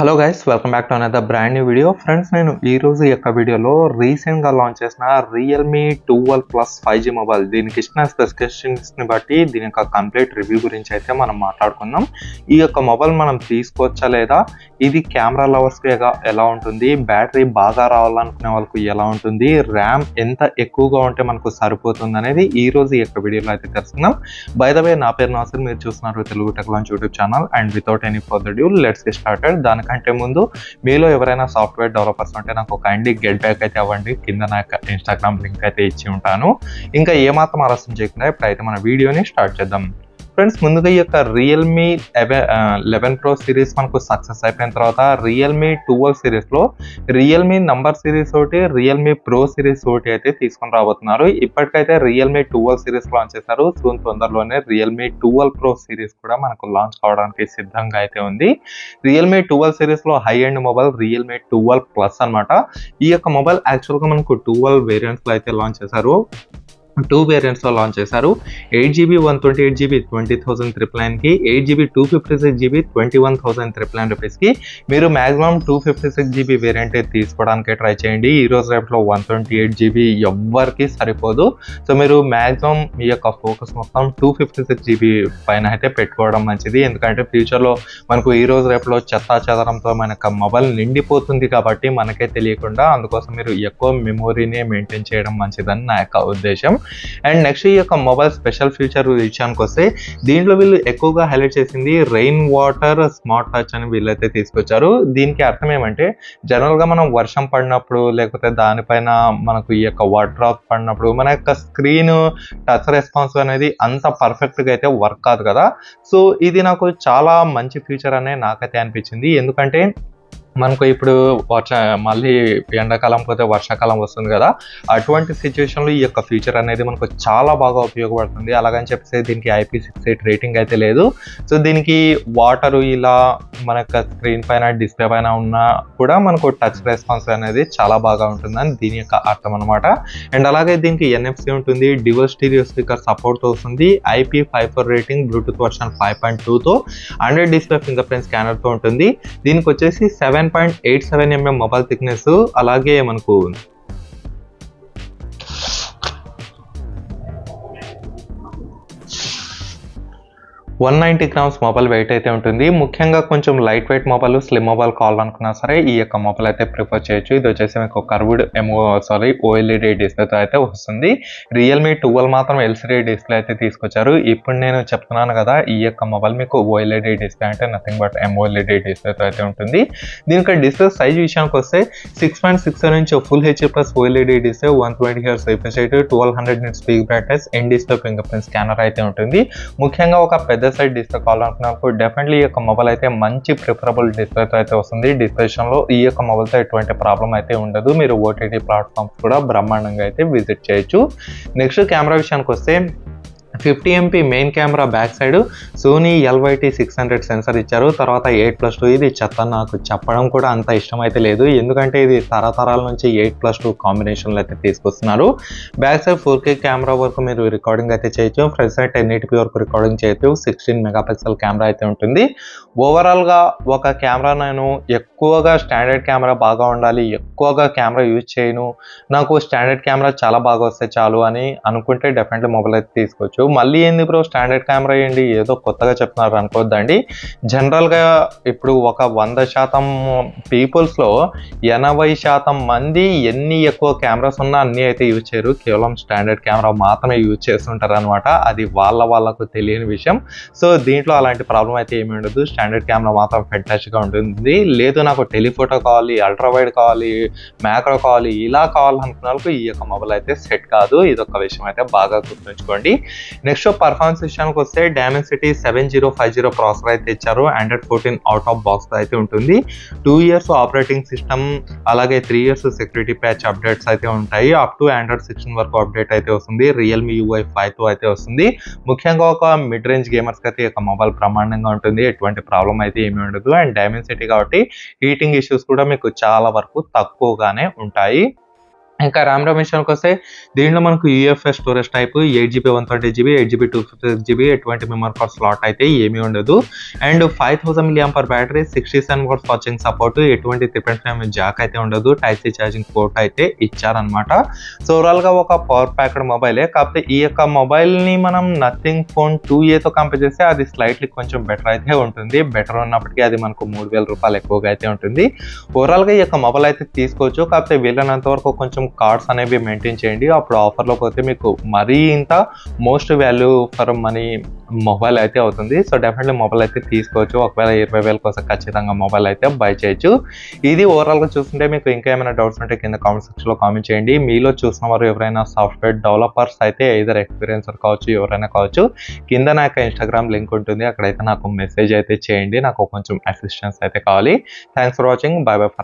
Hello guys welcome back to అనేది brand new video friends నేను ఈ రోజు యొక్క వీడియోలో రీసెంట్గా లాంచ్ చేసిన Realme twelve plus five G mobile దీనికి ఇచ్చిన స్పెసిఫికేషన్స్ని బట్టి దీని యొక్క కంప్లీట్ రివ్యూ గురించి అయితే మనం మాట్లాడుకుందాం. ఈ యొక్క మొబైల్ మనం తీసుకోవచ్చా లేదా? ఇది కెమెరా లవర్స్ ఎలా- ఉంటుంది? బ్యాటరీ బాగా రావాలనుకునే వాళ్ళకి ఎలా ఉంటుంది? ర్యామ్ ఎంత ఎక్కువగా ఉంటే మనకు సరిపోతుంది అనేది ఈ రోజు ఈ యొక్క వీడియోలో అయితే తెలుసుకుందాం. బై ద వే నా పేరు నాసర్. మీరు చూస్తున్నారు Telugu tech launch YouTube channel. And without any further due let's get started దానికంటే ముందు మీలో ఎవరైనా సాఫ్ట్వేర్ డెవలపర్స్ ఉంటే నాకు ఒక అండి గెట్ బ్యాక్ అయితే అవ్వండి. కింద నా ఇన్స్టాగ్రామ్ లింక్ అయితే ఇచ్చి ఉంటాను. ఇంకా ఏమాత్రం ఆలస్యం చేయకుండా ఇప్పుడైతే మన వీడియోని స్టార్ట్ చేద్దాం. ఫ్రెండ్స్ ముందుగా ఈ యొక్క రియల్మీ లెవెన్ ప్రో సిరీస్ మనకు సక్సెస్ అయిపోయిన తర్వాత రియల్మీ ట్వెల్వ్ సిరీస్లో రియల్మీ నంబర్ సిరీస్ ఒకటి రియల్మీ ప్రో సిరీస్ ఒకటి అయితే తీసుకొని రాబోతున్నారు. ఇప్పటికైతే రియల్మీ ట్వెల్వ్ సిరీస్ లాంచ్ చేశారు. సూన్ తొందరలోనే రియల్మీ ట్వెల్వ్ ప్రో సిరీస్ కూడా మనకు లాంచ్ కావడానికి సిద్ధంగా అయితే ఉంది. రియల్మీ ట్వెల్వ్ సిరీస్లో high end mobile Realme twelve plus అన్నమాట. ఈ యొక్క మొబైల్ యాక్చువల్గా మనకు ట్వెల్వ్ వేరియంట్స్లో అయితే లాంచ్ చేశారు. టూ వేరియంట్స్లో లాంచ్ చేశారు. Eight GB one twenty eight GB twenty thousand triple నైన్కి eight GB two fifty six GB twenty one thousand triple nine రూపీస్కి మీరు maximum two fifty six GB variant తీసుకోవడానికి ట్రై చేయండి. ఈ రోజు రేపులో వన్ ట్వంటీ ఎయిట్ జీబీ ఎవ్వరికి సరిపోదు. సో మీరు మాక్సిమం మీ యొక్క ఫోకస్ మొత్తం టూ ఫిఫ్టీ సిక్స్ జీబీ పైన అయితే పెట్టుకోవడం మంచిది. ఎందుకంటే ఫ్యూచర్లో మనకు ఈ రోజు రేపులో చెత్తా చెదరంతో మన యొక్క మొబైల్ నిండిపోతుంది కాబట్టి మనకే తెలియకుండా అందుకోసం మీరు ఎక్కువ మెమొరీని మెయింటైన్ చేయడం మంచిదని నా యొక్క ఉద్దేశం. అండ్ నెక్స్ట్ ఈ యొక్క మొబైల్ స్పెషల్ ఫీచర్ విషయానికి వస్తే దీంట్లో వీళ్ళు ఎక్కువగా హైలైట్ చేసింది రెయిన్ వాటర్ స్మార్ట్ టచ్ అని వీళ్ళైతే తీసుకొచ్చారు. దీనికి అర్థం ఏమంటే జనరల్గా మనం వర్షం పడినప్పుడు లేకపోతే దానిపైన మనకు ఈ యొక్క వాటర్ డ్రాప్ పడినప్పుడు మన యొక్క స్క్రీన్ టచ్ రెస్పాన్స్ అనేది అంత పర్ఫెక్ట్గా అయితే వర్క్ కాదు కదా. సో ఇది నాకు చాలా మంచి ఫీచర్ అనే నాకైతే అనిపించింది. ఎందుకంటే మనకు ఇప్పుడు వర్ష మళ్ళీ ఎండాకాలం పోతే వర్షాకాలం వస్తుంది కదా అటువంటి సిచ్యువేషన్లో ఈ యొక్క ఫీచర్ అనేది మనకు చాలా బాగా ఉపయోగపడుతుంది. అలాగని చెప్పేసి దీనికి ఐపీ సిక్స్ ఎయిట్ రేటింగ్ అయితే లేదు. సో దీనికి వాటర్ ఇలా మన స్క్రీన్ పైన డిస్ప్లే పైన ఉన్నా కూడా మనకు టచ్ రెస్పాన్స్ అనేది చాలా బాగా ఉంటుందని దీని యొక్క అర్థం అనమాట అండ్ అలాగే దీనికి ఎన్ఎఫ్సి ఉంటుంది డివల్ స్టీరియో స్పీకర్ సపోర్ట్ వస్తుంది IP five four rating bluetooth version five point టూతో హండ్రెడ్ డిస్ప్లే ఫింగర్ ప్రింట్ స్కానర్తో ఉంటుంది. దీనికి వచ్చేసి seven point eight seven mm mobile thickness అలాగే మనకు one ninety grams mobile weight అయితే ఉంటుంది. ముఖ్యంగా కొంచెం light weight mobile slim mobile కావాలనుకున్నా సరే ఈ యొక్క మొబైల్ అయితే ప్రిఫర్ చేయొచ్చు. ఇది వచ్చేసి మీకు కర్వ్డ్ ఎంఓ సారీ ఓఎల్ఈడి డిస్ప్లేతో అయితే వస్తుంది. రియల్మీ ట్వెల్వ్ మాత్రం ఎల్సిడి డిస్ప్లే అయితే తీసుకొచ్చారు. ఇప్పుడు నేను చెప్తున్నాను కదా ఈ యొక్క మొబైల్ మీకు ఓఎల్ఈడి డిస్ప్లే అంటే నథింగ్ బట్ ఎంఓఎల్ఈడి డిస్ప్లేతో అయితే ఉంటుంది. దీనికి డిస్ప్లే సైజ్ విషయానికి వస్తే సిక్స్ పాయింట్ సిక్స్ నుంచి full HD plus OLED display one twenty hertz refresh rate twelve hundred nits peak brightness in display fingerprint scanner అయితే ఉంటుంది. ముఖ్యంగా ఒక పెద్ద సైడ్ డిస్ప్లే కావాలనుకున్నప్పుడు డెఫినెట్లీ ఈ యొక్క మొబైల్ అయితే మంచి ప్రిఫరబుల్ డిస్ప్లేతో అయితే వస్తుంది. డిస్ప్లేషన్లో ఈ యొక్క మొబైల్తో ఎటువంటి ప్రాబ్లం అయితే ఉండదు. మీరు ఓటీటీ ప్లాట్ఫామ్స్ కూడా బ్రహ్మాండంగా అయితే విజిట్ చేయొచ్చు. నెక్స్ట్ కెమెరా విషయానికి వస్తే fifty MP main camera back side Sony LYT six hundred sensor ఇచ్చారు. తర్వాత ఎయిట్ ప్లస్ టూ ఇది చెత్త. నాకు చెప్పడం కూడా అంత ఇష్టం అయితే లేదు. ఎందుకంటే ఇది తరతరాల నుంచి ఎయిట్ ప్లస్ టూ కాంబినేషన్లో అయితే తీసుకొస్తున్నారు. Back side four K camera వరకు మీరు రికార్డింగ్ అయితే చేయొచ్చు. ఫ్రంట్ సైడ్ టెన్ ఎయిటీ వరకు రికార్డింగ్ చేయొచ్చు. సిక్స్టీన్ మెగాపిక్సెల్ కెమెరా అయితే ఉంటుంది. ఓవరాల్గా ఒక కెమెరా నేను ఎక్కువగా స్టాండర్డ్ కెమెరా బాగా ఉండాలి. ఎక్కువగా కెమెరా యూజ్ చేయను. నాకు స్టాండర్డ్ కెమెరా చాలా బాగా వస్తే చాలు అని అనుకుంటే డెఫినెట్లీ మొబైల్ అయితే తీసుకోవచ్చు మళ్ళీ ఏంది బ్రో? స్టాండర్డ్ కెమెరా ఏంటి ఏదో కొత్తగా చెప్తున్నారు అనుకోవద్దండి. జనరల్గా ఇప్పుడు ఒక వంద శాతం పీపుల్స్లో ఎనభై శాతం మంది ఎన్ని ఎక్కువ కెమెరాస్ ఉన్నా అన్నీ అయితే యూజ్ చేయరు. కేవలం స్టాండర్డ్ కెమెరా మాత్రమే యూజ్ చేస్తుంటారు అనమాట అది వాళ్ళ వాళ్ళకు తెలియని విషయం. సో దీంట్లో అలాంటి ప్రాబ్లం అయితే ఏమి ఉండదు. స్టాండర్డ్ కెమెరా మాత్రం ఫెంటాస్టిక్గా ఉంటుంది. లేదు నాకు టెలిఫోటో కావాలి అల్ట్రా వైడ్ కావాలి మ్యాక్రో కావాలి ఇలా కావాలనుకున్న వాళ్ళకు ఈ యొక్క మొబైల్ అయితే సెట్ కాదు. ఇది ఒక విషయం అయితే బాగా గుర్తుంచుకోండి. నెక్స్ట్ పర్ఫార్మెన్స్ విషయానికి వస్తే Dimensity seven zero five zero processor అయితే ఇచ్చారు. Android fourteen out of box అయితే ఉంటుంది. టూ ఇయర్స్ ఆపరేటింగ్ సిస్టమ్ అలాగే three years security patch updates అయితే ఉంటాయి. అప్ టు ఆండ్రాయిడ్ సిక్స్టీన్ వరకు అప్డేట్ అయితే వస్తుంది. రియల్మీ యూఐ ఫైవ్తో అయితే వస్తుంది. ముఖ్యంగా ఒక మిడ్ రేంజ్ గేమర్స్ అయితే ఒక మొబైల్ బ్రహ్మాండంగా ఉంటుంది. ఎటువంటి ప్రాబ్లం అయితే ఏమీ ఉండదు. అండ్ డైమెన్సిటీ కాబట్టి హీటింగ్ ఇష్యూస్ కూడా మీకు చాలా వరకు తక్కువగానే ఉంటాయి. ఇంకా ర్యామ్ ర్యామ్ విషయానికి వస్తే దీంట్లో మనకు UFS storage type eight GB one twenty GB eight GB two fifty six GB ఎటువంటి మెమరీ కార్డ్ స్లాట్ అయితే ఏమీ ఉండదు. And five thousand milliamp per battery sixty seven watts charging support ఎటువంటి త్రిపెంట్ ఫ్రేమ్ జాక్ అయితే ఉండదు. టైప్ సి ఛార్జింగ్ పోర్ట్ అయితే ఇచ్చారనమాట సో ఓవరాల్గా ఒక పవర్ ప్యాక్డ్ మొబైలే కాకపోతే ఈ యొక్క మొబైల్ని మనం నథింగ్ ఫోన్ టూ ఏతో కంపేర్ చేస్తే అది స్లైట్లీ కొంచెం బెటర్ అయితే ఉంటుంది. బెటర్ ఉన్నప్పటికీ అది మనకు మూడు వేల రూపాయలు ఎక్కువగా అయితే ఉంటుంది. ఓవరాల్గా ఈ యొక్క మొబైల్ అయితే తీసుకోవచ్చు. కాకపోతే వీలైనంత వరకు కొంచెం కార్డ్స్ అనేవి మెయింటైన్ చేయండి. అప్పుడు ఆఫర్లో పోతే మీకు మరీ ఇంత most value for money mobile అయితే అవుతుంది. సో డెఫినెట్లీ మొబైల్ అయితే తీసుకోవచ్చు. ఒకవేళ ఇరవై వేల కోసం ఖచ్చితంగా మొబైల్ అయితే బై చేయొచ్చు. ఇది ఓవరాల్గా చూస్తుంటే మీకు ఇంకా ఏమైనా డౌట్స్ ఉంటే కింద కామెంట్ సెక్షన్లో కామెంట్ చేయండి. మీలో చూసిన వారు ఎవరైనా సాఫ్ట్వేర్ డెవలపర్స్ అయితే ఇదర్ ఎక్స్పీరియన్సర్ కావచ్చు ఎవరైనా కావచ్చు కింద నా యొక్క ఇన్స్టాగ్రామ్ లింక్ ఉంటుంది. అక్కడైతే నాకు మెసేజ్ అయితే చేయండి. నాకు కొంచెం అసిస్టెన్స్ అయితే కావాలి. Thanks for watching bye bye for